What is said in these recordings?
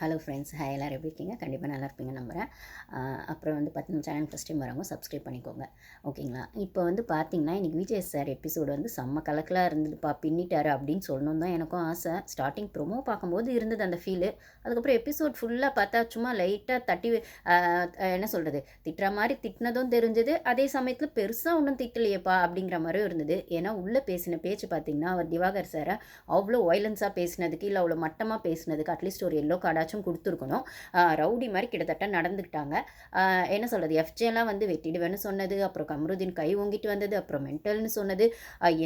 Hello friends hi எல்லோரும் எப்படி இருக்கீங்க? கண்டிப்பாக நல்லா இருப்பீங்க நம்புகிறேன் அப்புறம் வந்து பார்த்தீங்கன்னா சேனல் ஃபஸ்ட் டைம் வரவங்க சப்ஸ்கிரைப் பண்ணிக்கோங்க. ஓகேங்களா? இப்போ வந்து பார்த்தீங்கன்னா இன்றைக்கி விஜய் சார் எபிசோடு வந்து செம்ம கலக்கலாக இருந்ததுப்பா பின்னிட்டாரு அப்படின்னு சொல்லணும் தான் எனக்கும் ஆசை. ஸ்டார்டிங் ப்ரோமோ பார்க்கும்போது இருந்தது அந்த ஃபீலு அதுக்கப்புறம் எபிசோட் ஃபுல்லாக பார்த்தா சும்மா லைட்டாக தட்டி என்ன சொல்கிறது திட்டுற மாதிரி திட்டினதும் தெரிஞ்சது. அதே சமயத்தில் பெருசாக ஒன்றும் திட்டலையேப்பா அப்படிங்கிற மாதிரியும் இருந்தது. ஏன்னா உள்ளே பேசின பேச்சு பார்த்தீங்கன்னா அவர் திவாகர் சாரை அவ்வளோ வயலன்ஸாக பேசினதுக்கு இல்லை அவ்வளோ மட்டமாக பேசினதுக்கு அட்லீஸ்ட் ஒரு எல்லோ ஏதாச்சும் கொடுத்துருக்கணும். ரவுடி மாதிரி கிட்டத்தட்ட நடந்துக்கிட்டாங்க. என்ன சொல்கிறது எஃப்ஜேலாம் வந்து வெட்டிடுவேன்னு சொன்னது அப்புறம் கமருதீன் கை ஓங்கிட்டு வந்தது அப்புறம் மென்டல்னு சொன்னது.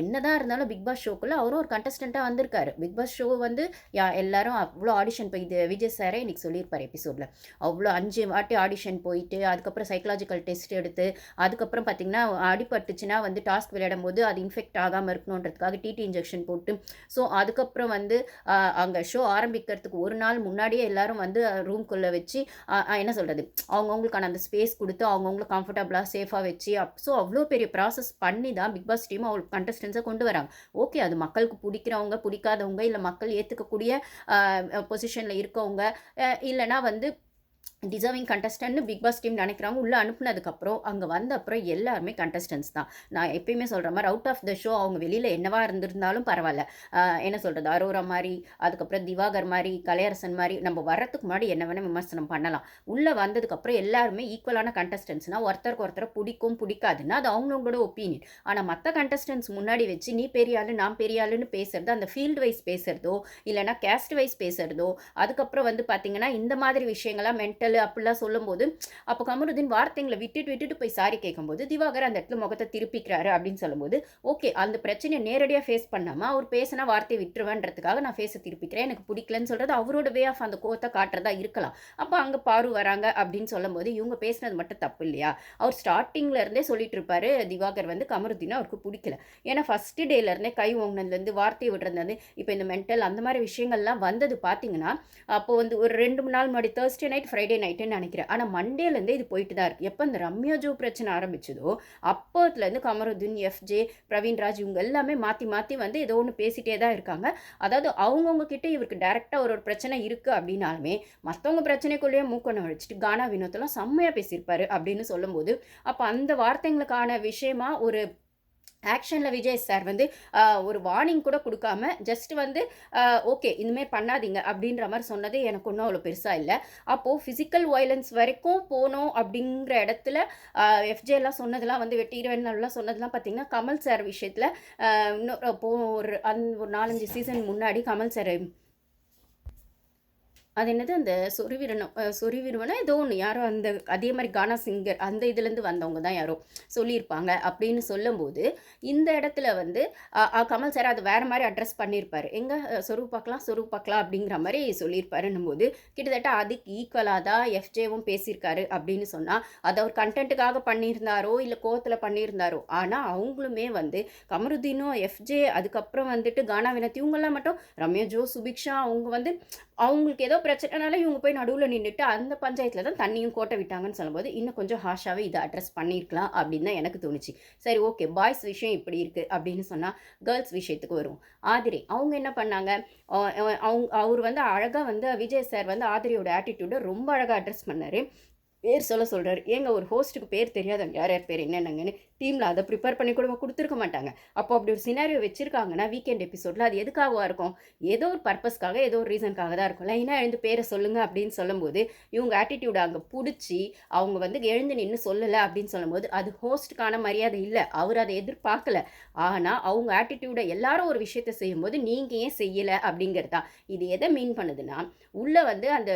என்ன என்னதான் இருந்தாலும் பிக் பாஸ் ஷோக்குள்ளே அவரும் ஒரு கண்டஸ்டண்ட்டாக வந்திருக்காரு. பிக் பாஸ் ஷோ வந்து யா எல்லாரும் அவ்வளோ ஆடிஷன் போய் இது விஜய் சாரே இன்னைக்கு சொல்லியிருப்பார் எபிசோடில் அவ்வளோ அஞ்சு வாட்டி ஆடிஷன் போயிட்டு அதுக்கப்புறம் சைக்கலாஜிக்கல் டெஸ்ட் எடுத்து அதுக்கப்புறம் பார்த்திங்கன்னா அடிபட்டுச்சுன்னா வந்து டாஸ்க் விளையாடும் போது அது இன்ஃபெக்ட் ஆகாமல் இருக்கணுன்றதுக்காக டிடி இன்ஜெக்ஷன் போட்டு. ஸோ அதுக்கப்புறம் வந்து அங்கே ஷோ ஆரம்பிக்கிறதுக்கு ஒரு நாள் முன்னாடியே எல்லாரும் வந்து ரூம்குள்ளே வச்சு என்ன சொல்கிறது அவங்கவுங்களுக்கான அந்த ஸ்பேஸ் கொடுத்து அவங்கவுங்களை கம்ஃபர்டபுளாக சேஃபாக வச்சு அப் ஸோ அவ்வளோ பெரிய ப்ராசஸ் பண்ணி தான் பிக் பாஸ் டீம் அவ்வளோ கண்டஸ்டன்ஸை கொண்டு வராங்க. ஓகே அது மக்களுக்கு பிடிக்கிறவங்க பிடிக்காதவங்க இல்லை மக்கள் ஏற்றுக்கக்கூடிய பொசிஷனில் இருக்கவங்க இல்லைனா இல்லைன்னா வந்து டிசர்விங் கண்டஸ்டன்ட்னு பிக் பாஸ் டீம் நினைக்கிறாங்க உள்ளே அனுப்புனதுக்கப்புறம் அங்கே வந்த அப்புறம் எல்லாருமே கண்டஸ்டன்ஸ் தான். நான் எப்பயுமே சொல்கிற மாதிரி அவுட் ஆஃப் த ஷோ அவங்க வெளியில் என்னவா இருந்திருந்தாலும் பரவாயில்ல. என்ன சொல்கிறது அரோரா மாதிரி அதுக்கப்புறம் திவாகர் மாதிரி கலையரசன் மாதிரி நம்ம வர்றதுக்கு முன்னாடி என்ன வேணால் விமர்சனம் பண்ணலாம். உள்ளே வந்ததுக்கப்புறம் எல்லாருமே ஈக்குவலான கண்டஸ்டன்ஸ்னால் ஒருத்தருக்கு ஒருத்தரை பிடிக்கும் பிடிக்காதுன்னா அது அவங்கவுங்களோட ஒப்பீனியன் ஆனால் மற்ற கண்டஸ்டன்ஸ் முன்னாடி வச்சு நீ பெரிய ஆள் நான் பெரிய ஆளுன்னு பேசுறது அந்த ஃபீல்டு வைஸ் பேசுகிறதோ இல்லைனா கேஸ்ட் வைஸ் பேசுகிறதோ அதுக்கப்புறம் வந்து பார்த்திங்கன்னா இந்த மாதிரி விஷயங்கள்லாம் மென்டல் அப்படிலாம் சொல்லும்போது அப்போ கமருதீன் வார்த்தைங்களை விட்டுட்டு விட்டுட்டு போய் சாரி கேட்கும்போது திவாகர் அந்த இடத்துல முகத்தை திருப்பிக்கிறாரு அப்படின்னு சொல்லும்போது ஓகே அந்த பிரச்சனையை நேரடியாக ஃபேஸ் பண்ணாமல் அவர் பேசினா வார்த்தையை விட்டுருவேன்றதுக்காக நான் ஃபேஸை திருப்பிக்கிறேன். எனக்கு பிடிக்கலன்னு சொல்கிறது அவரோட வே ஆஃப் அந்த கோவத்தை காட்டுறதா இருக்கலாம். அப்போ அங்கே பாரு வராங்க அப்படின்னு சொல்லும்போது இவங்க பேசினது மட்டும் தப்பு இல்லையா? அவர் ஸ்டார்டிங்ல இருந்தே சொல்லிட்டு இருப்பாரு திவாகர் வந்து கமருதீனை அவருக்கு பிடிக்கல. ஏன்னா ஃபஸ்ட்டு டேலேருந்தே கை ஓங்கினதுலேருந்து வார்த்தையை விடுறது இப்போ இந்த மென்டல் அந்த மாதிரி விஷயங்கள்லாம் வந்தது பார்த்தீங்கன்னா அப்போ வந்து ஒரு ரெண்டு மூணு நாள் முன்னாடி தேர்ஸ்டே நைட் ஃப்ரைடே நைட்டுன்னு நினைக்கிறேன். ஆனால் மண்டேலேருந்தே இது போயிட்டு தான் இருக்குது எப்போ இந்த ரம்யா ஜோ பிரச்சனை ஆரம்பிச்சதோ அப்போத்துலேருந்து கமருதீன் எஃப்ஜே பிரவீன்ராஜ் இவங்க எல்லாமே மாற்றி மாற்றி வந்து ஏதோ ஒன்று பேசிட்டே தான் இருக்காங்க. அதாவது அவங்கவுங்க கிட்டே இவருக்கு டேரெக்டாக ஒரு ஒரு பிரச்சனை இருக்குது அப்படின்னாலுமே மற்றவங்க பிரச்சனைக்குள்ளேயே மூக்கணம் வச்சுட்டு கானா வினோத்தெல்லாம் செம்மையாக பேசியிருப்பாரு அப்படின்னு சொல்லும்போது அப்போ அந்த வார்த்தைங்களுக்கான விஷயமா ஒரு ஆக்ஷனில் விஜய் சார் வந்து ஒரு வார்னிங் கூட கொடுக்காம ஜஸ்ட் வந்து ஓகே இனிமேல் பண்ணாதீங்க அப்படின்ற மாதிரி சொன்னது எனக்கு ஒன்றும் அவ்வளோ பெருசாக இல்லை. அப்போது ஃபிசிக்கல் வயலன்ஸ் வரைக்கும் போனோம் அப்படிங்கிற இடத்துல எஃப்ஜே எல்லாம் சொன்னதெல்லாம் வந்து வெட்டிடுவேன்லாம் சொன்னதெல்லாம் பார்த்தீங்கன்னா கமல் சார் விஷயத்தில் இன்னொரு போ ஒரு அந் ஒரு நாலஞ்சு சீசன் முன்னாடி கமல் சார் அது என்னது? அந்த சொருவிரனம் சொருவிரவனா ஏதோ ஒன்று யாரோ அந்த அதே மாதிரி கானா சிங்கர் அந்த இதுலேருந்து வந்தவங்க தான் யாரோ சொல்லியிருப்பாங்க அப்படின்னு சொல்லும்போது இந்த இடத்துல வந்து கமல் சார் அது வேறு மாதிரி அட்ரஸ் பண்ணியிருப்பாரு. எங்கே? சொருவு பார்க்கலாம் சொருவு பார்க்கலாம் அப்படிங்கிற மாதிரி சொல்லியிருப்பாருன்னும் போது கிட்டத்தட்ட அதுக்கு ஈக்குவலாக தான் எஃப்ஜேவும் பேசியிருக்காரு அப்படின்னு சொன்னால் அதை அவர் கண்டென்ட்டுக்காக பண்ணியிருந்தாரோ இல்லை கோவத்தில் பண்ணியிருந்தாரோ ஆனால் அவங்களுமே வந்து கமருதீனும் எஃப்ஜே அதுக்கப்புறம் வந்துட்டு கானா வினத் இவங்கெல்லாம் மட்டும் ரம்யா ஜோ சுபிக்ஷா அவங்க வந்து அவங்களுக்கு ஏதோ பிரச்சனைனால இவங்க போய் நடுவில் நின்றுட்டு அந்த பஞ்சாயத்தில் தான் தண்ணியும் கோட்டை விட்டாங்கன்னு சொல்லும்போது இன்னும் கொஞ்சம் ஹாஷாகவே இதை அட்ரஸ் பண்ணியிருக்கலாம் அப்படின்னு தான் எனக்கு தோணுச்சு. சரி ஓகே பாய்ஸ் விஷயம் இப்படி இருக்குது அப்படின்னு சொன்னால் கேர்ள்ஸ் விஷயத்துக்கு வரும் ஆதிரி அவங்க என்ன பண்ணாங்க? அவங்க அவர் வந்து அழகாக வந்து விஜய் சார் வந்து ஆதிரியோட ஆட்டிடியூடை ரொம்ப அழகாக அட்ரஸ் பண்ணார். பேர் சொல்ல சொல்கிறார் ஏங்க ஒரு ஹோஸ்ட்டுக்கு பேர் தெரியாதவங்க யார் யார் பேர் என்னென்னங்கன்னு டீமில் அதை ப்ரிப்பேர் பண்ணி கூட கொடுத்துருக்க மாட்டாங்க. அப்போ அப்படி ஒரு சினாரியோ வச்சுருக்காங்கன்னா வீக்கெண்ட் எபிசோடில் அது எதுக்காகவா இருக்கும்? ஏதோ ஒரு பர்பஸ்க்காக ஏதோ ஒரு ரீசனுக்காக தான் இருக்கும். லைனாக எழுந்து பேரை சொல்லுங்கள் அப்படின்னு சொல்லும்போது இவங்க ஆட்டிடியூட் அங்கே பிடிச்சி அவங்க வந்து எழுந்து நின்று சொல்லலை அப்படின்னு சொல்லும்போது அது ஹோஸ்ட்டுக்கான மரியாதை இல்லை. அவர் அதை எதிர்பார்க்கல. ஆனால் அவங்க ஆட்டிடியூடை எல்லாரும் ஒரு விஷயத்த செய்யும்போது நீங்கள் ஏன் செய்யலை அப்படிங்கிறது. தான் இது எதை மீன் பண்ணுதுன்னா உள்ளே வந்து அந்த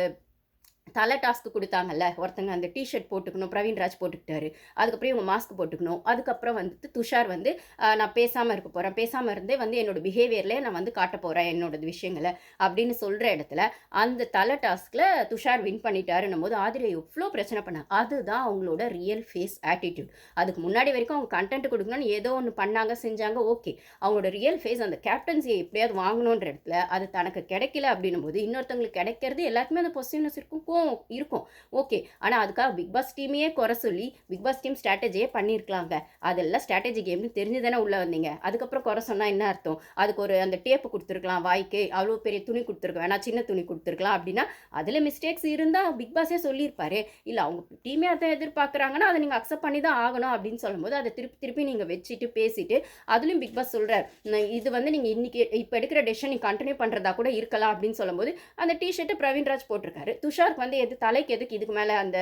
தலை டாஸ்க் கொடுத்தாங்கல்ல ஒருத்தங்க அந்த டிஷர்ட் போட்டுக்கணும் பிரவீன்ராஜ் போட்டுக்கிட்டாரு. அதுக்கப்புறம் இவங்க மாஸ்க் போட்டுக்கணும். அதுக்கப்புறம் வந்துட்டு துஷார் வந்து நான் பேசாமல் இருக்க போகிறேன் பேசாமல் இருந்தே வந்து என்னோட பிஹேவியர்லேயே நான் வந்து காட்ட போகிறேன் என்னோட விஷயங்களை. அப்படின்னு சொல்கிற இடத்துல அந்த தலை டாஸ்கில் துஷார் வின் பண்ணிட்டாருன்னும் போது ஆதிரியை எவ்வளோ பிரச்சனை பண்ணாங்க. அதுதான் அவங்களோட ரியல் ஃபேஸ் ஆட்டிடியூட் அதுக்கு முன்னாடி வரைக்கும் அவங்க கண்டென்ட் கொடுக்கணும்னு ஏதோ ஒன்று பண்ணாங்க செஞ்சாங்க ஓகே. அவங்களோட ரியல் ஃபேஸ் அந்த கேப்டன்சியை எப்படியாவது வாங்கணுன்ற இடத்துல அது தனக்கு கிடைக்கல அப்படின்னும் போது இன்னொருத்தவங்களுக்கு கிடைக்கிறது எல்லாத்துக்குமே அந்த பொசிட்டிவ்னஸ் இருக்கும். கோவம் இருக்கும். ஓகே. ஆனால் அதுக்காக பிக் பாஸ் டீமையே குறை சொல்லி பிக் பாஸ் டீம் ஸ்ட்ராட்டஜியே பண்ணியிருக்கலாங்க அதெல்லாம் ஸ்ட்ராட்டஜி கேம்னு தெரிஞ்சு தானே உள்ளே வந்தீங்க. அதுக்கப்புறம் குறை சொன்னால் என்ன அர்த்தம்? அதுக்கு ஒரு அந்த டேப்பு கொடுத்துருக்கலாம் வாய்க்கு. அவ்வளோ பெரிய துணி கொடுத்துருக்க வேணா சின்ன துணி கொடுத்துருக்கலாம் அப்படின்னா அதில் மிஸ்டேக்ஸ் இருந்தால் பிக் பாஸே சொல்லியிருப்பாரு. இல்லை அவங்க டீமே அதை எதிர்பார்க்குறாங்கன்னா அதை நீங்கள் அக்செப்ட் பண்ணி தான் ஆகணும் அப்படின்னு சொல்லும்போது அதை திருப்பி திருப்பி நீங்கள் வச்சுட்டு பேசிட்டு அதுலேயும் பிக் பாஸ் சொல்கிறார் இது வந்து நீங்கள் இன்றைக்கி இப்போ எடுக்கிற டெசிஷன் நீ கண்டினியூ பண்ணுறதா கூட இருக்கலாம் அப்படின்னு சொல்லும்போது அந்த டிஷர்ட்டு பிரவீன்ராஜ் போட்டிருக்காரு. துஷாருக்கு வந்து எது தலைக்கு எதுக்கு இதுக்கு மேலே அந்த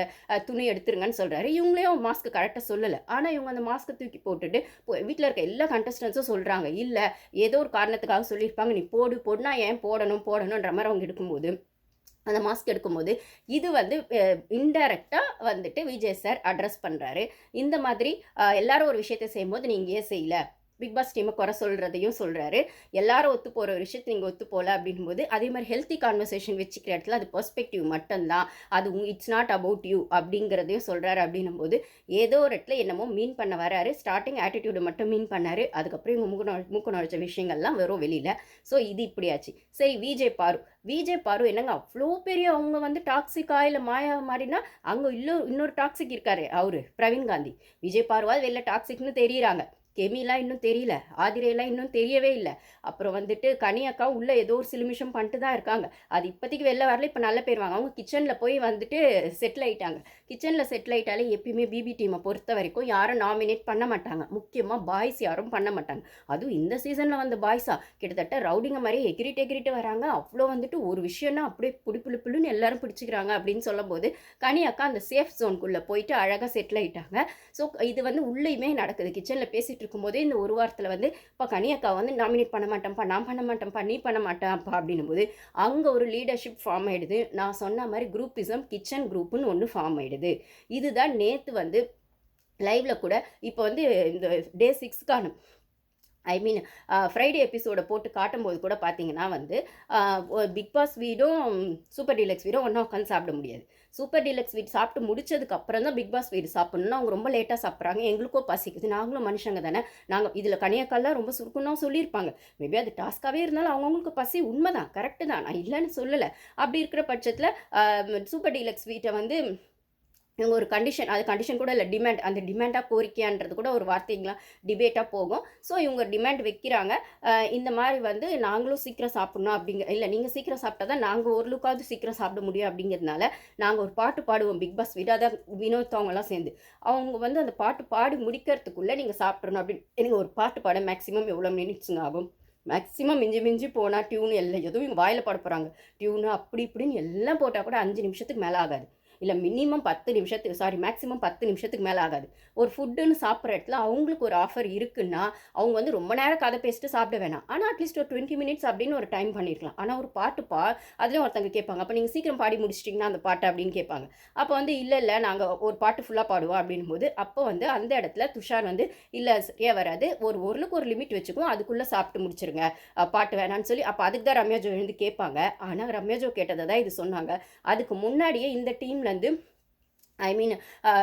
துணி எடுத்துருங்கன்னு சொல்கிறாரு இவங்களையும் மாஸ்க் கரெக்டாக சொல்லலை. ஆனால் இவங்க அந்த மாஸ்க்கை தூக்கி போட்டுட்டு வீட்டில் இருக்க எல்லா கண்டஸ்டன்ஸும் சொல்கிறாங்க இல்லை ஏதோ ஒரு காரணத்துக்காக சொல்லியிருப்பாங்க நீ போடு போடுனா ஏன் போடணும் போடணுன்ற மாதிரி அவங்க எடுக்கும்போது அந்த மாஸ்க் எடுக்கும்போது இது வந்து இன்டைரக்டாக வந்துட்டு விஜய் சார் அட்ரஸ் பண்ணுறாரு இந்த மாதிரி எல்லாரும் ஒரு விஷயத்தை செய்யும்போது நீங்கள் ஏன் செய்யலை? பிக் பாஸ் டீமை குறை சொல்கிறதையும் சொல்கிறாரு எல்லாரும் ஒத்து போகிற ஒரு விஷயத்தை நீங்கள் ஒத்து போகல அப்படின்போது அதே மாதிரி ஹெல்த்தி கான்வர்சேஷன் வச்சுக்கிற இடத்துல அது பெர்ஸ்பெக்டிவ் மட்டும்தான். அது இட்ஸ் நாட் அபவுட் யூ அப்படிங்கிறதையும் சொல்கிறாரு அப்படின்னும் போது ஏதோ ஒரு இடத்துல என்னமோ மீன் பண்ண வராரு. ஸ்டார்டிங் ஆட்டிடியூடு மட்டும் மீன் பண்ணார். அதுக்கப்புறம் இவங்க மூக்கு நுழை மூக்கு நுழைச்ச விஷயங்கள்லாம் வெறும் வெளியில். ஸோ இது இப்படியாச்சு சரி விஜே பாரு விஜே பாரு என்னங்க அவ்வளோ பெரிய அவங்க வந்து டாக்ஸிக்கா இல்லை மாயா மாதிரினா அங்கே இன்னொரு இன்னொரு டாக்ஸிக் இருக்காரு அவரு பிரவீன் காந்தி. விஜய் பாருவால் வெளில டாக்ஸிக்னு தெரியுறாங்க. கெமிலாம் இன்னும் தெரியல. ஆதிரையெல்லாம் இன்னும் தெரியவே இல்லை. அப்புறம் வந்துட்டு கனி அக்கா உள்ளே ஏதோ ஒரு சிலுமிஷம் பண்ணிட்டு தான் இருக்காங்க. அது இப்போதைக்கு வெளில வரல இப்போ நல்ல பேர் வாங்க அவங்க கிச்சனில் போய் வந்துட்டு செட்டில் ஆகிட்டாங்க கிச்சனில் செட்டில் ஆகிட்டாலே எப்பயுமே பிபி டீமை பொறுத்த வரைக்கும் யாரும் நாமினேட் பண்ண மாட்டாங்க. முக்கியமாக பாய்ஸ் யாரும் பண்ண மாட்டாங்க. அதுவும் இந்த சீசனில் வந்த பாய்ஸா கிட்டத்தட்ட ரவுடிங்க மாதிரி எகிரிட்டு எகிரிட்டு வராங்க. அவ்வளோ வந்துட்டு ஒரு விஷயம்னா அப்படியே புடி புளி புளின்னு எல்லாரும் பிடிச்சிக்கிறாங்க அப்படின்னு சொல்லும்போது கனி அக்கா அந்த சேஃப் ஜோனுக்குள்ளே போயிட்டு அழகாக செட்டில் ஆகிட்டாங்க ஸோ இது வந்து உள்ளேயுமே நடக்குது. கிச்சனில் பேசிகிட்டு இருக்கும்போதே இந்த ஒரு வாரத்தில் வந்து இப்போ கனியக்கா வந்து நாமினேட் பண்ண மாட்டேன்ப்பா நான் பண்ண மாட்டேன்ப்பா நீ பண்ண மாட்டேன்ப்பா அப்படின்னும் போது அங்கே ஒரு லீடர்ஷிப் ஃபார்ம் ஆகிடுது நான் சொன்ன மாதிரி குரூப்பிசம் கிச்சன் குரூப்புன்னு ஒன்று ஃபார்ம் ஆகிடுது இதுதான் நேற்று வந்து லைவ்ல கூட இப்போ வந்து இந்த டே சிக்ஸ்க்கான ஐ மீன் ஃப்ரைடே எபிசோடை போட்டு காட்டும்போது கூட பார்த்தீங்கன்னா வந்து பிக் பாஸ் வீடும் சூப்பர் டீலக்ஸ் வீடும் ஒன்றா உட்காந்து சாப்பிட முடியாது. சூப்பர் டீலக்ஸ் வீடு சாப்பிட்டு முடிச்சதுக்கு அப்புறம் தான் பிக் பாஸ் வீடு சாப்பிடணும்னு அவங்க ரொம்ப லேட்டாக சாப்பிட்றாங்க. எங்களுக்கோ பசிக்குது. நாங்களும் மனுஷங்க தானே. நாங்கள் இதில் கனியாக்கால்லாம் ரொம்ப சுருக்கணும் சொல்லியிருப்பாங்க. மேபி அது டாஸ்க்காகவே இருந்தாலும் அவங்கவுங்களுக்கு பசி உண்மை தான் கரெக்டு தான். நான் இல்லைன்னு சொல்லலை. அப்படி இருக்கிற பட்சத்தில் சூப்பர் டீலக்ஸ் வீட்டை வந்து இவங்க ஒரு கண்டிஷன் அது கண்டிஷன் கூட இல்லை டிமாண்ட் அந்த டிமாண்டாக கோரிக்கையான்றது கூட ஒரு வார்த்தைங்களா டிபேட்டாக போகும். ஸோ இவங்க டிமாண்ட் வைக்கிறாங்க. இந்த மாதிரி வந்து நாங்களும் சீக்கிரம் சாப்பிட்ணும் அப்படிங்க இல்லை நீங்கள் சீக்கிரம் சாப்பிட்டா தான் நாங்கள் ஓரளவுக்காவது சீக்கிரம் சாப்பிட முடியும் அப்படிங்கிறதுனால நாங்கள் ஒரு பாட்டு பாடுவோம் பிக் பாஸ் வீடு அதான் வினோத் அவங்களாம் சேர்ந்து. அவங்க வந்து அந்த பாட்டு பாடி முடிக்கிறதுக்குள்ளே நீங்கள் சாப்பிட்றணும் அப்படின்னு எனக்கு ஒரு பாட்டு பாட மேக்ஸிமம் எவ்வளோ மினிட்ஸுங்க ஆகும்? மேக்ஸிமம் மிஞ்சி மிஞ்சி போனால் டியூன் எல்லாம் எதுவும் இவங்க வாயில் பாட போகிறாங்க டியூனு அப்படி இப்படின்னு எல்லாம் போட்டால் கூட அஞ்சு நிமிஷத்துக்கு மேலே ஆகாது. இல்லை மினிமம் பத்து நிமிஷத்துக்கு சாரி மேக்ஸிமம் பத்து நிமிஷத்துக்கு மேலே ஆகாது. ஒரு ஃபுட்டுன்னு சாப்பிட்ற இடத்துல அவங்களுக்கு ஒரு ஆஃபர் இருக்குன்னா அவங்க வந்து ரொம்ப நேரம் கதை பேசிட்டு சாப்பிட வேணாம். ஆனால் அட்லீஸ்ட் ஒரு டுவெண்ட்டி மினிட்ஸ் அப்படின்னு ஒரு டைம் பண்ணியிருக்கலாம் ஆனால் ஒரு பாட்டு பா அதுலேயும் ஒருத்தங்க கேட்பாங்க. அப்போ நீங்கள் சீக்கிரம் பாடி முடிச்சிட்டிங்கன்னா அந்த பாட்டு அப்படின்னு கேட்பாங்க. அப்போ வந்து இல்லை இல்லை நாங்கள் ஒரு பாட்டு ஃபுல்லாக பாடுவோம் அப்படின்னும் போது அப்போ வந்து அந்த இடத்துல துஷார் வந்து இல்லை சரியா வராது. ஒரு ஒருளுக்கு ஒரு லிமிட் வச்சுக்கும் அதுக்குள்ளே சாப்பிட்டு முடிச்சிருங்க. பாட்டு வேணான்னு சொல்லி அப்போ அதுக்கு தான் ரம்யா ஜோ எழுந்து கேட்பாங்க. ஆனால் ரம்யா ஜோ கேட்டதை தான் இது சொன்னாங்க. அதுக்கு முன்னாடியே இந்த டீம்லேருந்து ஐ மீன்